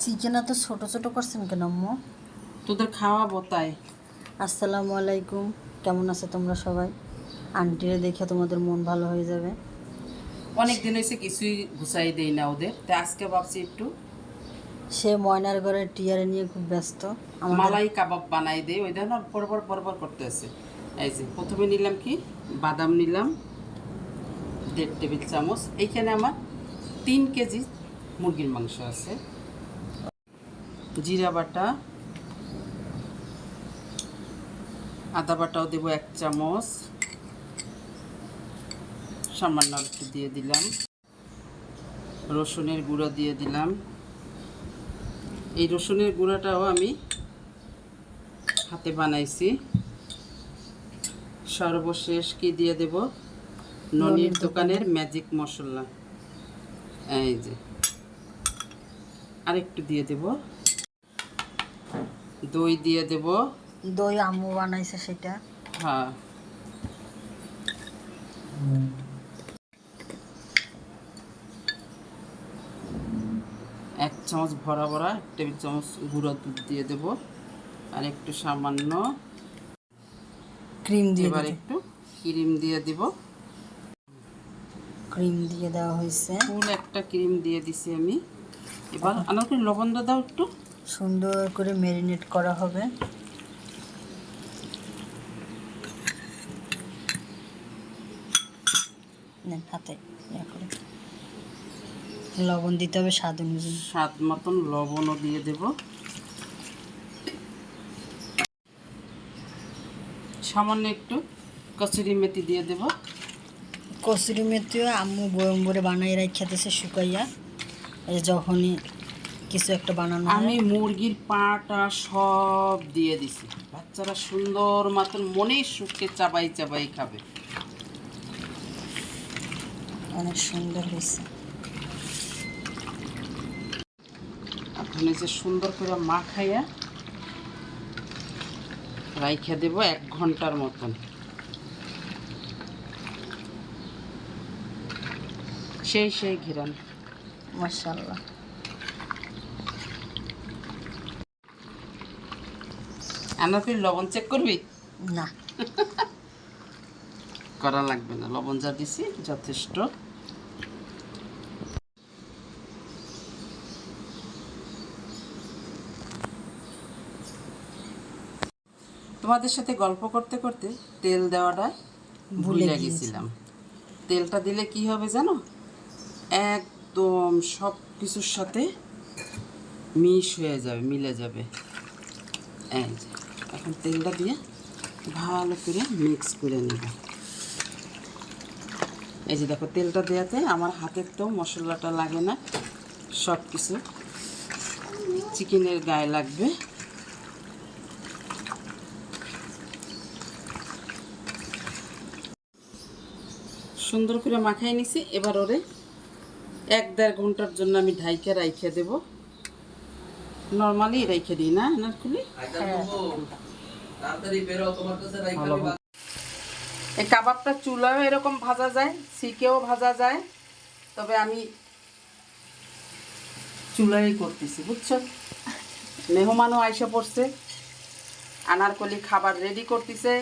Chicken এত ছোট ছোট করছেন কেন আম্মু? তোদের খাওয়াবো তাই। আসসালামু আলাইকুম। কেমন আছে তোমরা সবাই? আন্টিরে দেখে তোমাদের মন ভালো হয়ে যাবে। অনেক দিন হয়েছে কিছুই গুছাই দেই না ওদের তাই আজকে ভাবছি একটু সে ময়নার ঘরে টিয়ারে নিয়ে খুব ব্যস্ত। মালাই কাবাব বানাই দেই ওই দেখো পরপর পরপর করতে আছে এই যে প্রথমে নিলাম কি? বাদাম নিলাম দেড় টেবিল চামচ। এইখানে আমার তিন কেজি মুরগির মাংস আছে। জিরা বাটা আদা বাটাও দেবো এক চামচ। সামান্য একটু দিয়ে দিলাম। রসুনের গুঁড়ো দিয়ে দিলাম। এই রসুনের গুঁড়াটাও আমি হাতে বানাইছি। সর্বশেষ কি দিয়ে দেব? ননির দোকানের ম্যাজিক মশলা। এই যে। আরেকটু দিয়ে দেব। দই দিয়ে দেব। দই আম্মু বানাইছে সেটা। হ্যাঁ। এক চামচ ভরা ভরা এক টেবিল চামচ গুঁড়ো দুধ দিয়ে দেব। আর একটু সামান্য ক্রিম দিয়ে এবার একটু ক্রিম দিয়ে দিব। ক্রিম দিয়ে দেওয়া হয়েছে। ফুল একটা ক্রিম দিয়ে দিছি আমি। এবার করে লবণ দাও একটু। সুন্দর করে ম্যারিনেট করা হবে। নেন হাতে করে। লবণ দিতে হবে স্বাদ অনুযায়ী। স্বাদ মতন লবণও দিয়ে দেব। সামান্য একটু কচুরি মেথি দিয়ে দেব। কসুরি মেথিও আম্মু বয়ম ভরে বানাই রাখা দিছে শুকাইয়া। যখনই কিছু একটা বানানো আমি মুরগির পাটা সব দিয়ে দিছি। বাচ্চারা সুন্দর মতন মনের সুখে চাবাই চাবাই খাবে। অনেক সুন্দর হয়েছে। আপনি যে সুন্দর করে মাখাইয়া রাইখা দেব এক ঘণ্টার মতন। সেই সেই ঘিরান। আমার তুই লবণ চেক করবি? না। করা লাগবে না লবণ যা দিছি যথেষ্ট। তোমাদের সাথে গল্প করতে করতে তেল দেওয়াটা ভুলে গেছিলাম। তেলটা দিলে কি হবে জানো? একদম সব কিছুর সাথে মিশ হয়ে যাবে, মিলে যাবে। এখন তেলটা দিয়ে ভালো করে মিক্স করে নেব। এই যে দেখো, তেলটা দেওয়াতে আমার হাতের তো মশলাটা লাগে না, সব কিছু চিকেনের গায়ে লাগবে। সুন্দর করে মাখাই নিছি, এবার ওরে এক দেড় ঘণ্টার জন্য আমি ঢাইকে রাইখে দেব। নর্মালি রাইখে দিই না নারকুলি ভালো এই কাবাবটা চুলাও এরকম ভাজা যায় সিকেও ভাজা যায় তবে আমি চুলাই করতেছি বুঝছ? মেহমানও আইসা পড়ছে আনারকলি খাবার রেডি করতেছে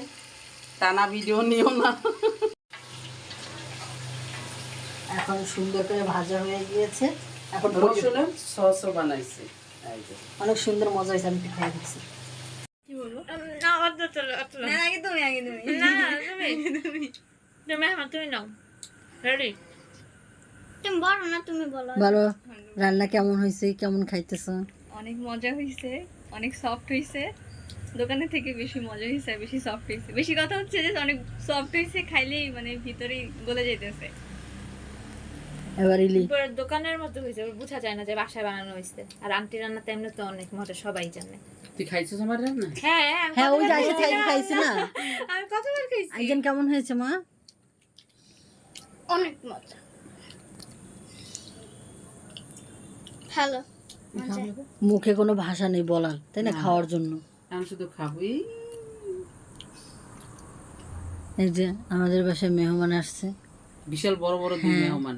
টানা ভিডিও নিও না। এখন সুন্দর করে ভাজা হয়ে গিয়েছে। এখন রসুনের সসও বানাইছে। এই অনেক সুন্দর মজা হয়েছে আমি খাই দিচ্ছি না অত চলো অত না আগে আগে তুমি। না তুমি। তুমি। তুমি নাও। রেডি তুমি বলো না তুমি বলো। ভালো রান্না কেমন হয়েছে কেমন খাইতেছ? অনেক মজা হয়েছে অনেক সফট হয়েছে। দোকানের থেকে বেশি মজা হয়েছে বেশি সফট হয়েছে। বেশি কথা হচ্ছে যে অনেক সফট হয়েছে খাইলেই মানে ভিতরেই গলে যেতেছে এবার ইলি দোকানের মতো হয়েছে বোঝা যায় না যে বাসায় বানানো হয়েছে আর আন্টি রান্না তো তো অনেক মজা সবাই জানে। তুই খাইছিস আমার রান্না? হ্যাঁ হ্যাঁ ওই যে কতবার আইসা খাইছি? না? আমি কতবার খাইছি? একজন কেমন হয়েছে মা? অনেক মজা। হ্যালো মুখে কোনো ভাষা নেই বলার তাই না খাওয়ার জন্য। আমি শুধু খাবই এই। যে আমাদের বাসায় মেহমান আসছে। বিশাল বড় বড় দুই মেহমান।